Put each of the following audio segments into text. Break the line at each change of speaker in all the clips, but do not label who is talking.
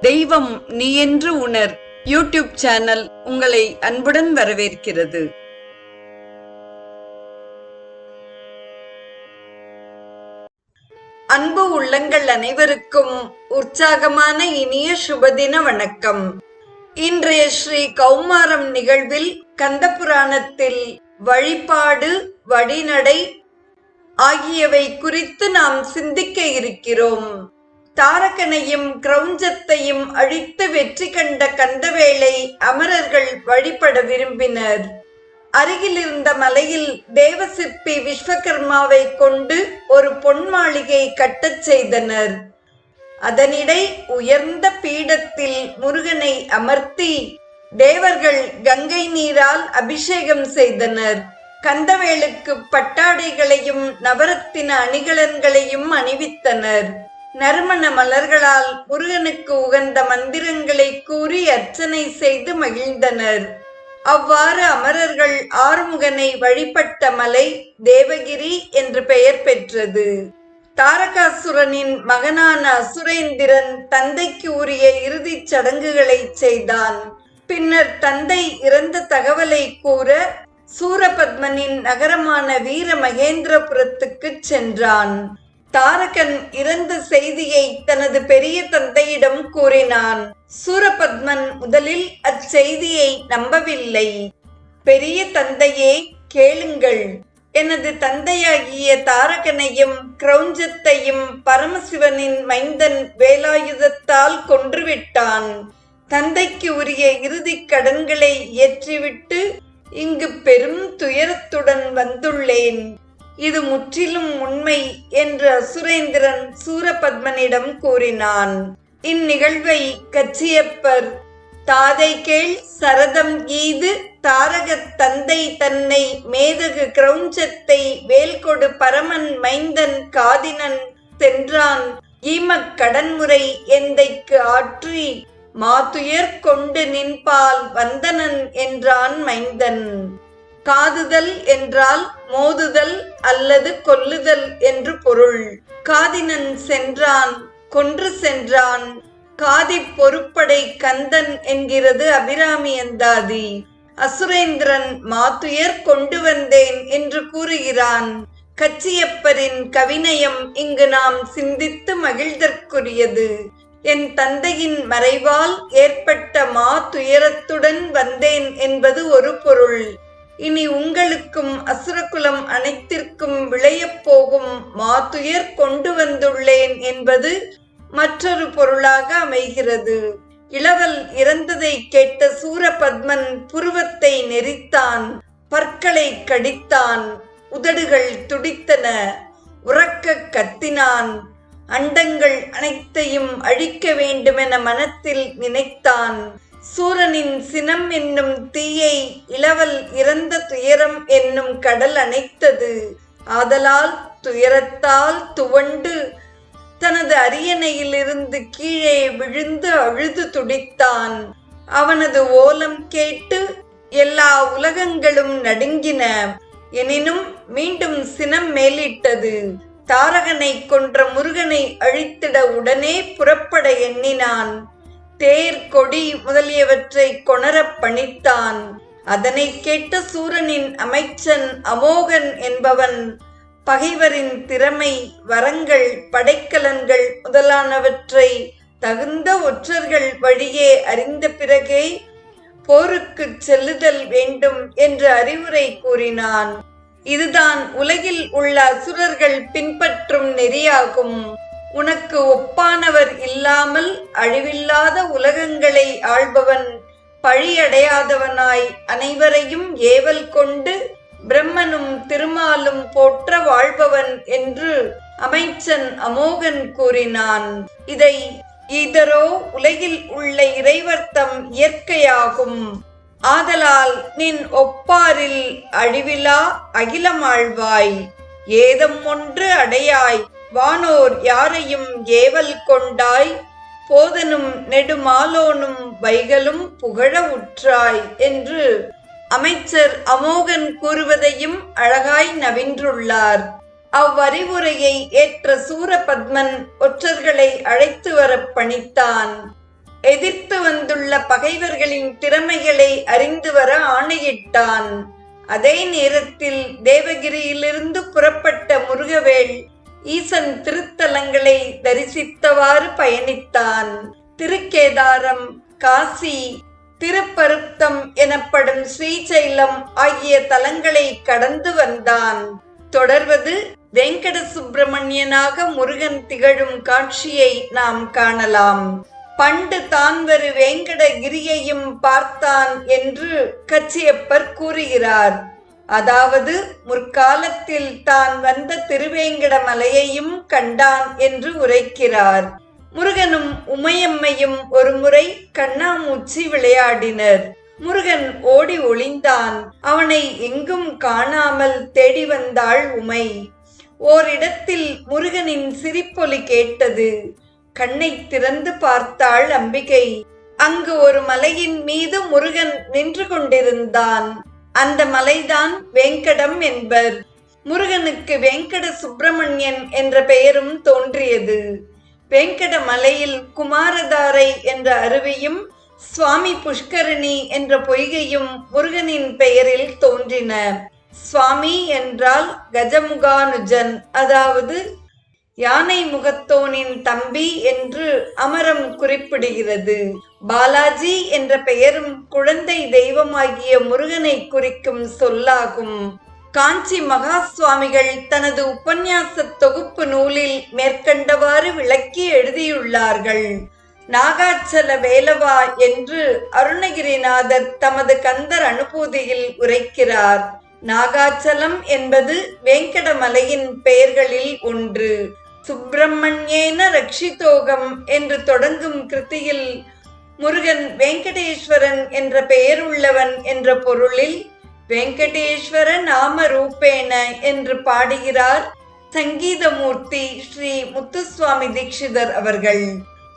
தெய்வம் நீ என்று உணர். யூடியூப் சேனல் உங்களை அன்புடன் வரவேற்கிறது. அன்பு உள்ளங்கள் அனைவருக்கும் உற்சாகமான இனிய சுபதின வணக்கம். இன்றைய ஸ்ரீ கௌமாரம் நிகழ்வில் கந்தபுராணத்தில் வழிபாடு வழிநடை ஆகியவை குறித்து நாம் சிந்திக்க இருக்கிறோம். தாரகனையும் கிரௌஞ்சத்தையும் அழித்து வெற்றி கண்ட கந்தவேளை அமரர்கள் வழிபட விரும்பினர். அருகில் இருந்த மலையில் தேவசிற்பி விஸ்வகர்மாவை கொண்டு ஒரு பொன் மாளிகை கட்டச் செய்தனர். அதனிடை உயர்ந்த பீடத்தில் முருகனை அமர்த்தி தேவர்கள் கங்கை நீரால் அபிஷேகம் செய்தனர். கந்தவேலுக்கு பட்டாடைகளையும் நவரத்தின அணிகலன்களையும் அணிவித்தனர். நறுமண மலர்களால் முருகனுக்கு உகந்த மந்திரங்களை கூறி அர்ச்சனை செய்து மகிழ்ந்தனர். அவ்வாறு அமரர்கள் ஆறுமுகனை வழிபட்ட மலை தேவகிரி என்று பெயர் பெற்றது. தாரகாசுரனின் மகனான அசுரேந்திரன் தந்தைக்கு உரிய இறுதிச் சடங்குகளை செய்தான். பின்னர் தந்தை இறந்த தகவலை கூற சூரபத்மனின் நகரமான வீர மகேந்திரபுரத்துக்கு சென்றான். தாரகன் இறந்த செய்தியை தனது பெரிய தந்தையிடம் கூறினான். சூரபத்மன் முதலில் அச்செய்தியை நம்பவில்லை. பெரிய தந்தையே கேளுங்கள். எனது தந்தையாகிய தாரகனையும் கிரௌஞ்சத்தையும் பரமசிவனின் மைந்தன் வேலாயுதத்தால் கொன்றுவிட்டான். தந்தைக்கு உரிய இறுதிக் கடன்களை இயற்றிவிட்டு இங்கு பெரும் துயரத்துடன் வந்துள்ளேன். இது முற்றிலும் உண்மை என்று அசுரேந்திரன் சூரபத்மனிடம் கூறினான். இந்நிகழ்வை கச்சியப்பர் தாதை கேள் சரதம் ஈது தாரகத் தந்தை தன்னை மேதகு கிரௌஞ்சத்தை வேல்கொடு பரமன் மைந்தன் காதினன் சென்றான். ஈமக் கடன்முறை எந்தைக்கு ஆற்றி மாத்துயர் கொண்டு நின்பால் வந்தனன் என்றான் மைந்தன். காதுதல் என்றால் மோதுதல் அல்லது கொல்லுதல் என்று பொருள். காதினன் சென்றான் கொன்று சென்றான். காதி பொறுப்படை கந்தன் என்கிறது அபிராமி அந்தாதி. அசுரேந்திரன் மாத்துயர் கொண்டு வந்தேன் என்று கூறுகிறான். கச்சியப்பரின் கவிநயம் இங்கு நாம் சிந்தித்து மகிழ்தற்குரியது. என் தந்தையின் மறைவால் ஏற்பட்ட மா துயரத்துடன் வந்தேன் என்பது ஒரு பொருள். இனி உங்களுக்கும் அசுரகுலம் அனைத்திற்கும் விளையப் போகும் மாத்துயர் கொண்டு வந்துள்ளேன் என்பது மற்றொரு பொருளாக அமைகிறது. இளவல் இறந்ததை கேட்ட சூரபத்மன் புருவத்தை நெரித்தான் பற்களை கடித்தான் உதடுகள் துடித்தன உறக்க கத்தினான் அண்டங்கள் அனைத்தையும் அழிக்க வேண்டுமென மனத்தில் நினைத்தான். சூரனின் சினம் என்னும் தீயை இளவல் இறந்த துயரம் என்னும் கடல் அணைத்தது. ஆதலால் துயரத்தால் துவண்டு தனது அரியணையிலிருந்து கீழே விழுந்து அழுது துடித்தான். அவனது ஓலம் கேட்டு எல்லா உலகங்களும் நடுங்கின. எனினும் மீண்டும் சினம் மேலிட்டது. தாரகனை கொன்ற முருகனை அழித்திட உடனே புறப்பட எண்ணினான். தேர் கொடி முதலியவற்றை கொணரப் பணித்தான். அதனை கேட்ட சூரனின் அமைச்சன் அமோகன் என்பவன் பகைவரின் திறமை வரங்கள் படைக்கலன்கள் முதலானவற்றை தகுந்த ஒற்றர்கள் வழியே அறிந்த பிறகே போருக்கு செல்லுதல் வேண்டும் என்று அறிவுரை கூறினான். இதுதான் உலகில் உள்ள அசுரர்கள் பின்பற்றும் நெறியாகும். உனக்கு ஒப்பானவர் இல்லாமல் அழிவில்லாத உலகங்களை ஆள்பவன் பழியடையாதவனாய் அனைவரையும் ஏவல் கொண்டு பிரம்மனும் திருமாலும் போற்ற வாழ்பவன் என்று அமைச்சன் அமோகன் கூறினான். இதை இதரோ உலகில் உள்ள இறைவர்த்தம் இயற்கையாகும். ஆதலால் நின் ஒப்பாரில் அழிவிலா அகிலமாழ்வாய். ஏதம் ஒன்று அடையாய். வானோர் யாரையும் ஏவல் கொண்டாய்? போதனும் நெடுமாலோனும் வைகளும் புகழ உற்றாய் என்று அமைச்சர் அமோகன் கூறுவதையும் அழகாய் நவின்றுள்ளார். அவ்வறிவுரையை ஏற்ற சூரபத்மன் ஒற்றர்களை அழைத்து வரப் பணித்தான். எதிர்த்து வந்துள்ள பகைவர்களின் திறமைகளை அறிந்து வர ஆணையிட்டான். அதே நேரத்தில் தேவகிரியிலிருந்து புறப்பட்ட முருகவேள் ஈசன் திருத்தலங்களை தரிசித்தவாறு பயணித்தான். திருக்கேதாரம் காசி திருப்பருத்தம் எனப்படும் ஸ்ரீசைலம் ஆகிய தலங்களை கடந்து வந்தான். தொடர்வது வெங்கட சுப்பிரமணியனாக முருகன் திகழும் காட்சியை நாம் காணலாம். பண்டு தான்வரு வேங்கடகிரியையும் பார்த்தான் என்று கச்சியப்பர் கூறுகிறார். அதாவது முற்காலத்தில் தான் வந்த திருவேங்கட மலையையும் கண்டான் என்று உரைக்கிறார். முருகனும் உமையம்மையும் ஒருமுறை கண்ணாமூச்சி விளையாடினர். முருகன் ஓடி ஒளிந்தான். அவனை எங்கும் காணாமல் தேடி வந்தாள் உமை. ஓரிடத்தில் முருகனின் சிரிப்பொலி கேட்டது. கண்ணை திறந்து பார்த்தாள் அம்பிகை. அங்கு ஒரு மலையின் மீது முருகன் நின்று கொண்டிருந்தான். அந்த மலைதான் வேங்கடம் என்பர். முருகனுக்கு வெங்கட சுப்பிரமணியன் என்ற பெயரும் தோன்றியது. வெங்கட மலையில் குமாரதாரை என்ற அருவியும் சுவாமி புஷ்கரணி என்ற பொய்கையும் முருகனின் பெயரில் தோன்றின. சுவாமி என்றால் கஜமுகானுஜன் அதாவது யானை முகத்தோனின் தம்பி என்று அமரம் குறிப்பிடுகிறது. பாலாஜி என்ற பெயரும் குழந்தை தெய்வமாகிய முருகனை குறிக்கும் சொல்லாகும். காஞ்சி மகா சுவாமிகள் தனது உபன்யாச தொகுப்பு நூலில் மேற்கண்டவாறு விளக்கி எழுதியுள்ளார்கள். நாகாச்சல வேலவா என்று அருணகிரிநாதர் தமது கந்தர் அனுபூதியில் உரைக்கிறார். நாகாச்சலம் என்பது வேங்கடமலையின் பெயர்களில் ஒன்று. சுப்பிரமணியேன ரக்ஷிதோகம் என்று தொடங்கும் கிருத்தியில் முருகன் வெங்கடேஸ்வரன் என்ற பெயர் உள்ளவன் என்ற பொருளில் வெங்கடேஸ்வர நாம ரூபேன என்று பாடுகிறார் சங்கீதமூர்த்தி ஸ்ரீ முத்துசுவாமி தீட்சிதர் அவர்கள்.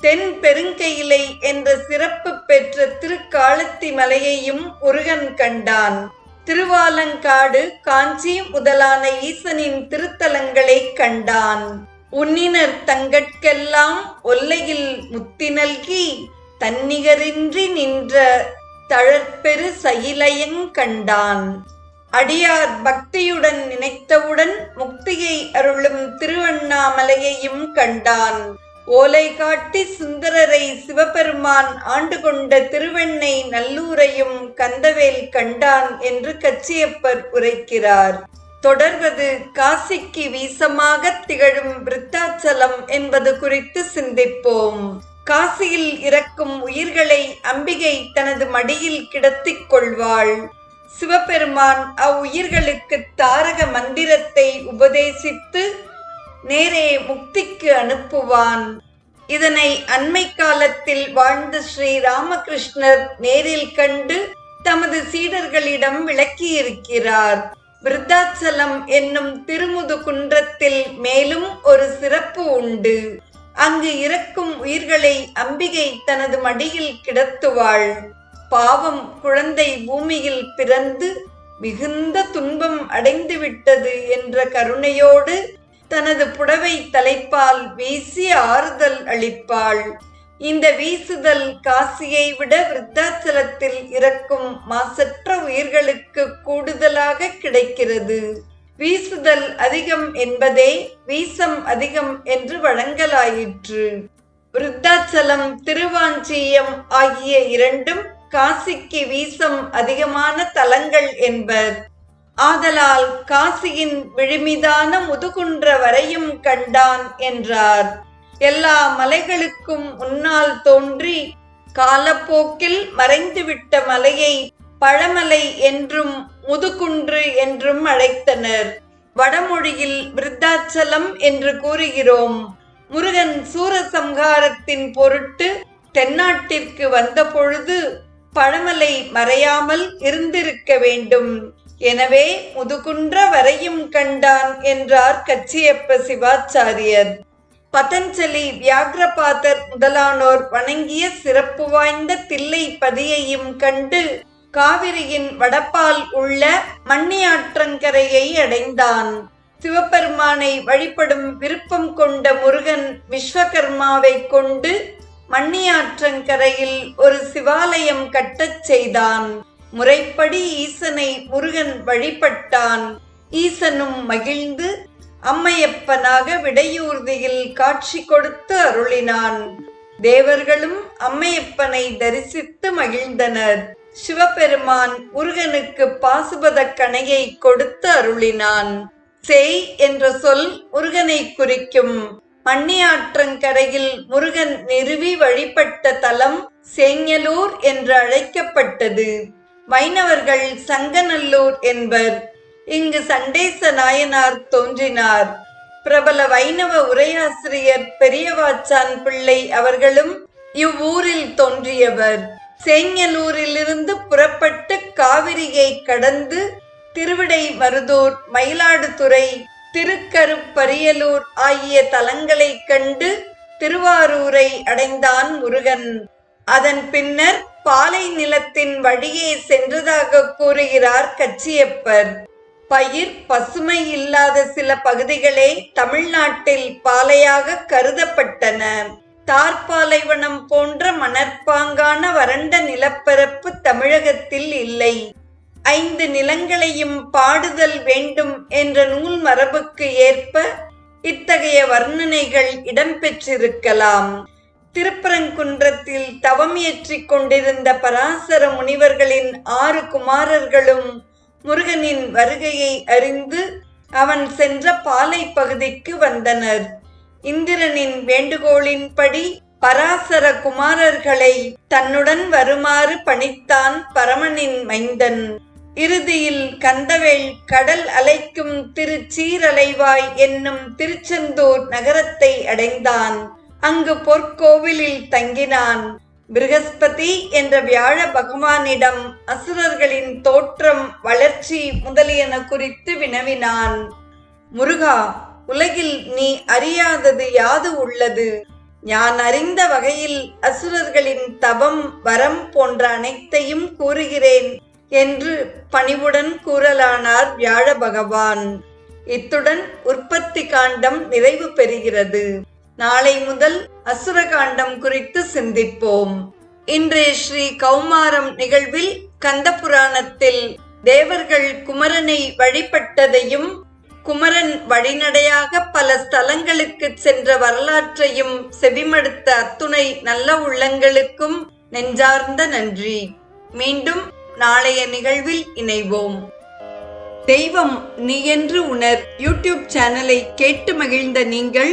தென் பெருங்கையிலை என்ற சிறப்பு பெற்ற திருக்காலத்தி மலையையும் முருகன் கண்டான். திருவாலங்காடு காஞ்சி முதலான ஈசனின் திருத்தலங்களை கண்டான். உன்னினர் தங்கட்கெல்லாம் ஒல்லையில் முத்தி நல்கி தன்னிகரின்றி நின்ற தழற்பெரு சயிலையங் கண்டான். அடியார் பக்தியுடன் நினைத்தவுடன் முக்தியை அருளும் திருவண்ணாமலையையும் கண்டான். ஓலை காட்டி சுந்தரரை சிவபெருமான் ஆண்டு கொண்ட திருவெண்ணை நல்லூரையும் கந்தவேல் கண்டான் என்று கச்சியப்பர் உரைக்கிறார். தொடர்வது காசிக்கு வீசமாக திகழும் விருத்தாச்சலம் என்பது குறித்து சிந்திப்போம். காசியில் இறக்கும் உயிர்களை அம்பிகை தனது மடியில் கிடத்திக் கொள்வாள். சிவபெருமான் அவ்வுயிர்களுக்கு தாரக மந்திரத்தை உபதேசித்து நேரே முக்திக்கு அனுப்புவான். இதனை அண்மை காலத்தில் வாழ்ந்த ஸ்ரீ ராமகிருஷ்ணர் நேரில் கண்டு தமது சீடர்களிடம் விளக்கியிருக்கிறார். விருத்தாச்சலம் என்னும் திருமுது குன்றத்தில் மேலும் ஒரு சிறப்பு உண்டு. அங்கு இறக்கும் உயிர்களை அம்பிகை தனது மடியில் கிடத்துவாள். பாவம் குழந்தை பூமியில் பிறந்து மிகுந்த துன்பம் அடைந்து விட்டது என்ற கருணையோடு தனது புடவை தலைப்பால் வீசி ஆறுதல் அளிப்பாள். இந்த வீசுதல் காசியை விட விருத்தாச்சலத்தில் இறக்கும் மாசற்ற உயிர்களுக்கு கூடுதலாக கிடைக்கிறது. வீசுதல் அதிகம் என்பதே வீசம் அதிகம் என்று வழங்கலாயிற்று. விருத்தாச்சலம் திருவாஞ்சியம் ஆகிய இரண்டும் காசிக்கு வீசம் அதிகமான தலங்கள் என்பர். ஆதலால் காசியின் விழுமிதான முதுகுன்ற வரையும் கண்டான் என்றார். எல்லா மலைகளுக்கும் முன்னால் தோன்றி காலப்போக்கில் மறைந்துவிட்ட மலையை பழமலை என்றும் முதுகுன்று என்றும் அழைத்தனர். வடமொழியில் விருத்தாச்சலம் என்று கூறுகிறோம். முருகன் சூரசம்ஹாரத்தின் பொருட்டு தென்னாட்டிற்கு வந்த பொழுது பழமலை மறையாமல் இருந்திருக்க வேண்டும். எனவே முதுகுன்ற வரையும் கண்டான் என்றார் கச்சியப்ப சிவாச்சாரியர். பதஞ்சலி வியாகிரபாதர் முதலானோர் வணங்கிய சிறப்பு வாய்ந்த தில்லை பதியையும் கண்டு காவிரியின் வடப்பால் உள்ள மண்ணியாற்றங்கரையை அடைந்தான். சிவபெருமானை வழிபடும் விருப்பம் கொண்ட முருகன் விஸ்வகர்மாவை கொண்டு மண்ணியாற்றங்கரையில் ஒரு சிவாலயம் கட்டச் செய்தான். முறைப்படி ஈசனை முருகன் வழிபட்டான். ஈசனும் மகிழ்ந்து அம்மையப்பனாக விடையூர்தியில் காட்சி கொடுத்து அருளினான். தேவர்களும் அம்மையப்பனை தரிசித்து மகிழ்ந்தனர். சிவபெருமான் முருகனுக்கு பாசுபத கணையை கொடுத்து அருளினான். செய் என்ற சொல் முருகனை குறிக்கும். மண்ணியாற்றங்கரையில் முருகன் நிறுவி வழிபட்ட தலம் சேங்கலூர் என்று அழைக்கப்பட்டது. வைணவர்கள் சங்கநல்லூர் என்பர். இங்கு சண்டேச நாயனார் தோன்றினார். பிரபல வைணவ உரையாசிரியர் பெரியவாச்சான் பிள்ளை அவர்களும் இவ்வூரில் தோன்றியவர். சேங்கலூரிலிருந்து புறப்பட்டு காவிரியை கடந்து திருவிடை மருதூர் மயிலாடுதுறை திருக்கருப்பரியலூர் ஆகிய தலங்களைக் கண்டு திருவாரூரை அடைந்தான் முருகன். அதன் பின்னர் பாலை நிலத்தின் வழியே சென்றதாக கூறுகிறார் கச்சியப்பர். பயிர் பசுமை இல்லாத சில பகுதிகளே தமிழ்நாட்டில் பாலையாக கருதப்பட்டன. தார்பாலைவனம் போன்ற மணற்பாங்கான வறண்ட நிலப்பரப்பு தமிழகத்தில் இல்லை. ஐந்து நிலங்களையும் பாடுதல் வேண்டும் என்ற நூல் மரபுக்கு ஏற்ப இத்தகைய வர்ணனைகள் இடம்பெற்றிருக்கலாம் திருப்பரங்குன்றத்தில் தவம் இயற்றிக் கொண்டிருந்த பராசர முனிவர்களின் ஆறு குமாரர்களும் முருகனின் வருகையை அறிந்து அவன் சென்ற பாலை பகுதிக்கு வந்தனர். இந்திரனின் வேண்டுகோளின்படி பராசர குமாரர்களை தன்னுடன் வருமாறு பணித்தான் பரமனின் மைந்தன். இறுதியில் கந்தவேல் கடல் அலைக்கும் திருச்சீரலைவாய் என்னும் திருச்செந்தூர் நகரத்தை அடைந்தான். அங்கு பொற்கோவிலில் தங்கினான். பிரகஸ்பதி என்ற வியாழ பகவானிடம் அசுரர்களின் தோற்றம் வளர்ச்சி முதலியன குறித்து வினவினான் முருகா உலகில் நீ அறியாதது யாது உள்ளது நான் அறிந்த வகையில் அசுரர்களின் தவம் வரம் போன்ற அனைத்தையும் கூறுகிறேன் என்று பணிவுடன் கூறலானார் வியாழ பகவான். இத்துடன் உற்பத்தி காண்டம் நிறைவு பெறுகிறது. நாளை முதல் அசுர காண்டம் குறித்து சிந்திப்போம். இன்றைய ஸ்ரீ கௌமாரம் நிகழ்வில் கந்த புராணத்தில் தேவர்கள் குமரனை வழிபட்டதையும் குமரன் வழிநடையாக பல ஸ்தலங்களுக்கு சென்ற வரலாற்றையும் செவிமடுத்த அத்துணை நல்ல உள்ளங்களுக்கும் நெஞ்சார்ந்த நன்றி. மீண்டும் நாளைய நிகழ்வில் இணைவோம். தெய்வம் நீ என்று உணர் யூடியூப் சேனலை கேட்டு மகிழ்ந்த நீங்கள்